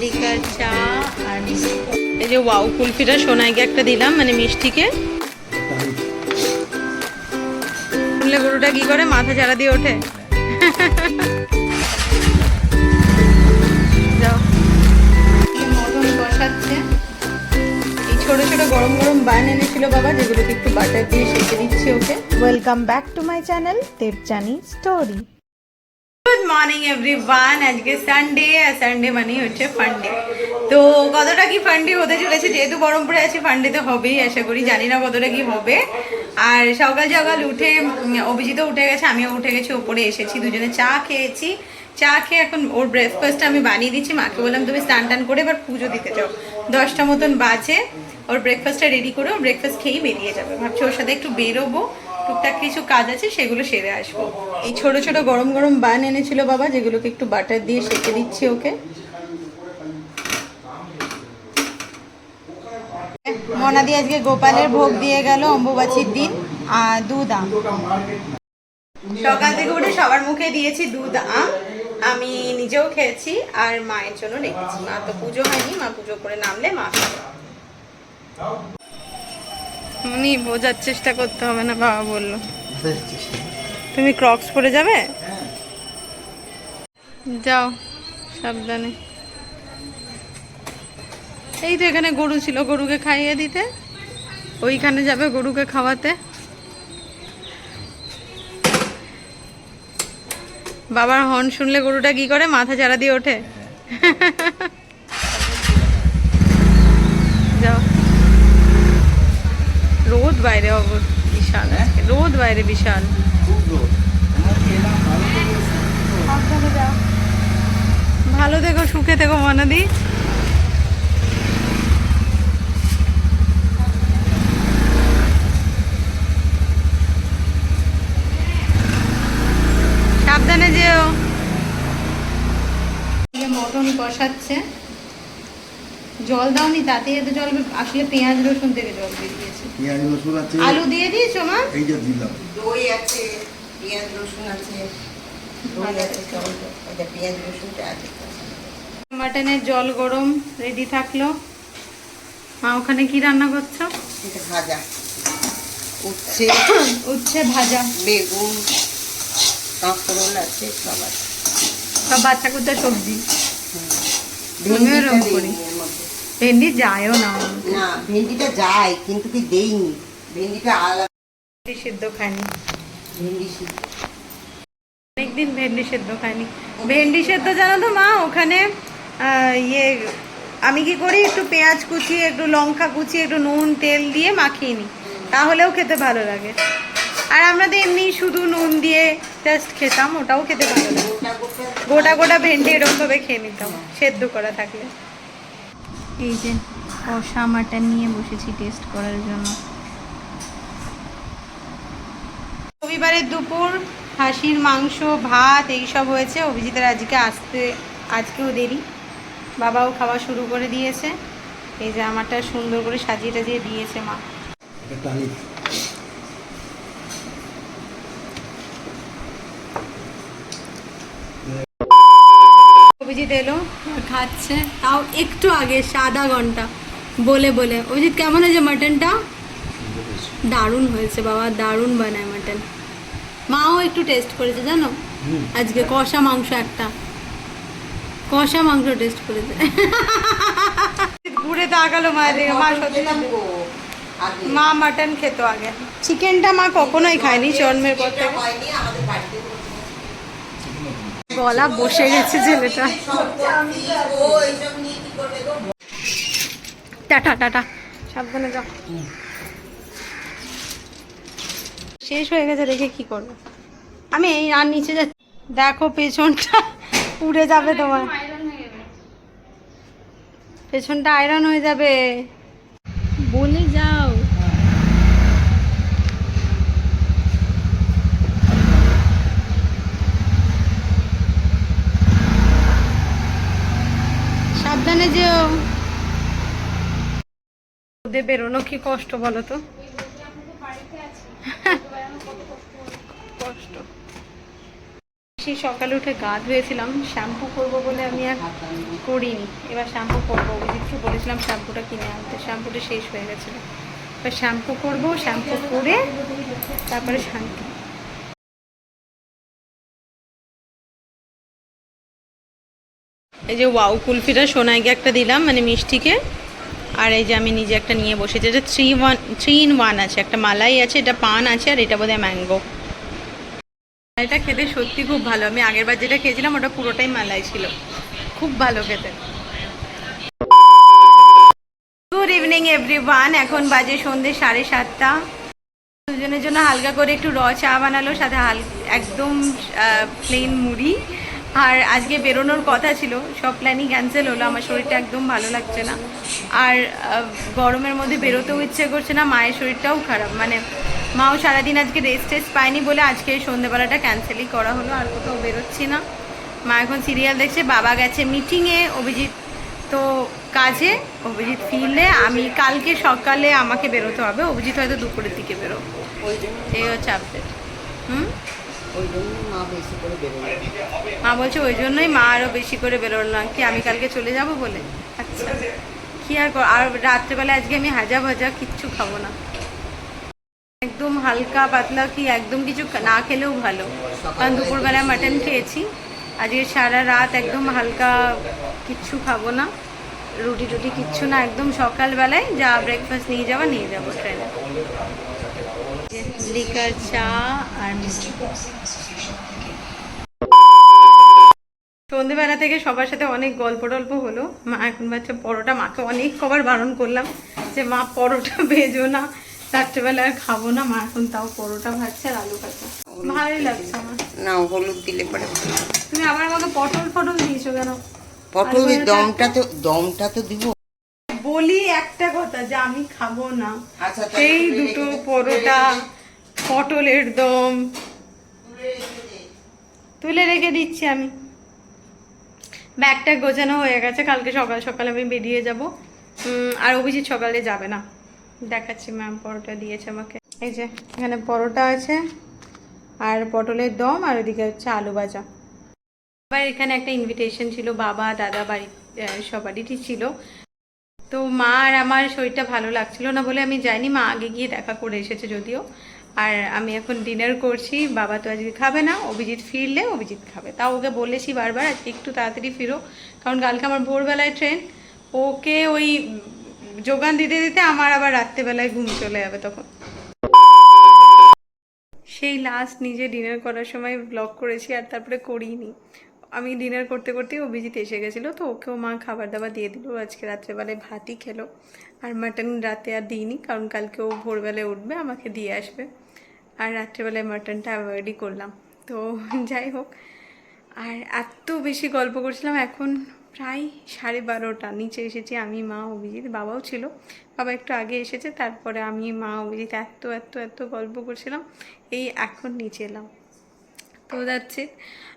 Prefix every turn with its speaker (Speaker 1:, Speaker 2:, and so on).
Speaker 1: Liquor চা আর এই যে ওয়াও কুলফিটা সোনাইকে একটা দিলাম মানে মিষ্টিকে। শুনলে গরুটা কি করে? মাথা চারা দিয়ে ওঠে। যাও। মটন এই ছোট ছোট গরম গরম বান এনেছিল বাবা যেগুলোকে একটু বাটার দিয়ে সেঁকে দিচ্ছি okay.
Speaker 2: Welcome back to my channel Debjani story
Speaker 1: good morning everyone আজকে সানডে আর সানডে মানেই হচ্ছে ফান্ডে তো কতটা কি ফান্ডে হতে চলেছে? যেহেতু বহরমপুরে আছি ফান্ডে তো হবেই আশা করি জানি না কতটা কি হবে। আর সকাল সকাল উঠে উম, অভিজিৎও উঠে গেছে আমিও উঠে গেছি ওপরে এসেছি দুজনে চা খেয়েছি। চা খেয়ে এখন ওর ব্রেকফাস্ট আমি বানিয়ে দিচ্ছি। মাকে বললাম তুমি স্নান টান করে এবার পুজো দিতে যাও। দশটা মতন বাজে। ওর ব্রেকফাস্টটা রেডি করে ওর ব্রেকফাস্ট খেয়েই বেরিয়ে যাবে। ভাবছি ওর সাথে একটু বেরোবো। টুকটাক কিছু কাজ আছে, সেগুলো সেরে আসব। এই ছোট ছোট গরম গরম বান এনেছিল বাবা, যেগুলোকে একটু বাটার দিয়ে সেঁকে দিচ্ছি ওকে। মনাদি আজকে গোপালের ভোগ দিয়ে গেল অম্বুবাচীর দিন, আর দুধ আম। সকাল থেকে উঠে সবার মুখে দিয়েছি দুধ আম। আমি নিজেও খেয়েছি, আর মায়ের জন্য রেখেছি। মা তো পুজো হয়নি, মা পুজো করে নামলে মা উনি বোঝার চেষ্টা করতে হবে না, বাবা বলল। তুমি ক্রক্স পরে যাবে? যাও, সাবধানে। এই তো এখানে গরু ছিল, গরুকে খাইয়ে দিতে। ওইখানে যাবে গরুকে খাওয়াতে। বাবার হর্ন শুনলে গরুটা কি করে? মাথা চারা দিয়ে ওঠে যাও রোদ বাইরে বিশাল আজকে। রোদ বাইরে বিশাল। ভালো থেকো, সুখে থেকো, মনাদি। সাবধানে যেও। মটন কষাচ্ছে। জল দাওনি তাতে এত জল আসলে পেঁয়াজ রসুন থেকে জল বেরিয়েছে
Speaker 3: পেঁয়াজ রসুন আছে।
Speaker 1: আলু দিয়ে দিয়েছ মা?
Speaker 3: এই যে দিলাম।
Speaker 4: দই আছে পেঁয়াজ রসুন আছে। দই আছে চল পেঁয়াজ রসুনটা আছে।
Speaker 1: মাটনের জল গরম রেডি থাকল। মা ওখানে কি রান্না করছ?
Speaker 4: ভাজা। উচ্ছে
Speaker 1: উচ্ছে ভাজা।
Speaker 4: বেগুন কাঁকরোল আছে সব আছে।
Speaker 1: সব বাচ্চা কুচ্চা সবজি?
Speaker 4: ভেন্ডিটা
Speaker 1: এরকম করি। ভেন্ডি যায়ও না।
Speaker 4: না ভেন্ডিটা যায় কিন্তু কি দেইনি। ভেন্ডিটা আলাদা।
Speaker 1: ভেন্ডি সিদ্ধ খাইনি
Speaker 4: ভেন্ডি সিদ্ধ।
Speaker 1: অনেকদিন ভেন্ডি সেদ্ধ খাইনি ভেন্ডি সেদ্ধ জানো তো মা ওখানে ইয়ে আমি কি করি একটু পেঁয়াজ কুচিয়ে একটু লঙ্কা কুচিয়ে একটু নুন তেল দিয়ে মাখিয়ে নিই। তাহলেও খেতে ভালো লাগে। আর আমরা তো এমনি শুধু নুন দিয়ে জাস্ট খেতাম ওটাও খেতে ভালো লাগে।
Speaker 4: গোটা গোটা
Speaker 1: গোটা গোটা ভেন্ডি এরকমভাবে খেয়ে নিতাম সেদ্ধ করা থাকলে। এই যে কষা মাটন নিয়ে বসেছি টেস্ট করার জন্য। রবিবারের দুপুর, হাসির মাংস, ভাত, এইসব হয়েছে। অভিজিতের আজকে আসতে, আজকেও দেরি। বাবাও খাওয়া শুরু করে দিয়েছে। এই যে আমারটা সুন্দর করে সাজিয়ে টাজিয়ে দিয়েছে মা। অভিজিৎ এলো খাচ্ছে। তাও একটু আগে সাদা ঘণ্টা। বলে বলে অভিজিৎ কেমন হয়েছে মাটনটা? দারুণ হয়েছে বাবা দারুণ বানায় মাটন। মাও একটু টেস্ট করেছে জানো? আজকে কষা মাংস একটা। কষা মাংস টেস্ট করেছে। ঘুরে তাকালো মায়ের দিকে মা সত্যি মা মাটন খেত আগে। চিকেনটা মা কখনোই খায়নি জন্মের পর থেকে। গলা বসে গেছে ছেলেটা। Tata tata. সাবধানে যাও। শেষ হয়ে গেছে, দেখে কি করব। আমি এই আর নিচে যাচ্ছি। দেখো পেছনটা, উড়ে যাবে তোমার। পেছনটা আয়রন হয়ে যাবে বলে যাও বেরোনো কি কষ্ট বলো তো? সেই সকালে উঠে গা ধুয়েছিলাম, শ্যাম্পু করব বলে আমি আর করিনি। এবার শ্যাম্পু করব, অভিজিৎকে বলেছিলাম শ্যাম্পুটা কিনে আনতে। শ্যাম্পুটা শেষ হয়ে গেছিল। এবার শ্যাম্পু করব, শ্যাম্পু করে তারপরে শান্তি। এই যে ওয়াও কুলফিটা সোনাইকে একটা দিলাম মানে মিষ্টিকে। আর এই যে আমি নিজে একটা নিয়ে বসেছি, এটা three one three in one আছে, একটা মালাই আছে, এটা পান আছে, আর এটা বোধহয় ম্যাঙ্গো এটা খেতে সত্যি খুব ভালো, আমি আগের বার যেটা খেয়েছিলাম ওটা পুরোটাই মালাই ছিল। খুব ভালো খেতে। গুড ইভিনিং এভরিওয়ান এখন বাজে সন্ধে সাড়ে সাতটা। দুজনের জন্য হালকা করে একটু র চা বানালো, সাথে হাল একদম প্লেন মুড়ি। আর আজকে বেরোনোর কথা ছিল, সব প্ল্যানই ক্যান্সেল হলো, আমার শরীরটা একদম ভালো লাগছে না। আর গরমের মধ্যে বেরোতেও ইচ্ছে করছে না, মায়ের শরীরটাও খারাপ। মানে মাও সারাদিন আজকে রেস্ট টেস্ট পায়নি বলে আজকে সন্ধেবেলাটা ক্যান্সেলই করা হলো, আর কোথাও বেরোচ্ছি না। মা এখন সিরিয়াল দেখছে, বাবা গেছে মিটিংয়ে অভিজিৎ তো কাজে, অভিজিৎ ফিরলে আমি কালকে সকালে আমাকে বেরোতে হবে, অভিজিৎ হয়তো দুপুরের দিকে বেরো এই হচ্ছে আপডেট হুম?
Speaker 4: মা
Speaker 1: বলছে, ওই জন্যই মা আরও বেশি করে বেরোলাম কি আমি কালকে চলে যাব বলে? আচ্ছা। কি আর আর রাত্রেবেলা আজকে আমি হাজা ভাজা কিচ্ছু খাব না। একদম হালকা পাতলা কি একদম কিছু না খেলেও ভালো। কারণ দুপুরবেলা মাটন খেয়েছি। আজকে সারা রাত একদম হালকা কিচ্ছু খাব না। রুটি টুটি কিচ্ছু না। একদম সকালবেলায় যা ব্রেকফাস্ট নিয়ে যাওয়া, নিয়ে যাব ট্রেনে লিকার চা আর মিষ্টি সন্ধেবেলা থেকে সবার সাথে অনেক গল্প টল্প হলো। মা এখন বাচ্চা পরোটা মাকে অনেক কবার বারণ করলাম যে মা পরোটা ভেজো না রাত্রেবেলা আর খাব না। মা এখন তাও পরোটা ভাজছে আর আলু ভাজা ভালোই লাগছে আমার।
Speaker 4: না হলুদ দিলে পরে
Speaker 1: তুমি আবার আমাকে পটল ফটল দিয়েছ কেন?
Speaker 4: পটলের দমটা তো দমটা তো দিব।
Speaker 1: একটা কথা যে আমি খাব না।
Speaker 4: আচ্ছা,
Speaker 1: সেই দুটো পরোটা পটলের দম। তুলে রেখে দিচ্ছি আমি। ব্যাগটা গোছানো হয়ে গেছে কালকে সকাল সকাল আমি বেরিয়ে যাব। আর অভিজিৎ সকালে যাবে না। দেখাচ্ছি ম্যাম পরোটা দিয়েছে আমাকে। এই যে এখানে পরোটা আছে আর পটলের দম আর ওদিকে হচ্ছে আলু ভাজা। আবার এখানে একটা ইনভিটেশন ছিল বাবা দাদা বাড়ি সবারই ছিল। তো মা আর আমার শরীরটা ভালো লাগছিল না বলে আমি যাইনি। মা আগে গিয়ে দেখা করে এসেছে যদিও। আর আমি এখন ডিনার করছি। বাবা তো আজকে খাবে না, অভিজিৎ ফিরলে অভিজিৎ খাবে। তাও ওকে বলেছি বারবার, আজকে একটু তাড়াতাড়ি ফিরো। কারণ কালকে আমার ভোরবেলায় ট্রেন ওকে ওই যোগান দিতে দিতে আমার আবার রাত্রেবেলায় ঘুম চলে যাবে তখন। সেই লাস্ট নিজে ডিনার করার সময় ব্লগ করেছি আর তারপরে করিনি। আমি ডিনার করতে করতে অভিজিৎ এসে গেছিল, তো ওকেও মা খাবার দাবার দিয়ে দিল। আজকে রাত্রেবেলায় ভাতই খেলো। আর মাটন রাতে আর দিইনি, কারণ কালকে ও ভোরবেলায় উঠবে, আমাকে দিয়ে আসবে। আর রাত্রেবেলায় মাটনটা অ্যাভয়েডই করলাম। তো যাই হোক, আর এত বেশি গল্প করছিলাম, এখন প্রায় সাড়ে বারোটা। নিচে এসেছি আমি, মা অভিজিৎ, বাবাও ছিল। বাবা একটু আগে এসেছে, তারপরে আমি, মা অভিজিৎ এত এত এত গল্প করছিলাম, এই এখন নিচে এলাম। তো যাচ্ছে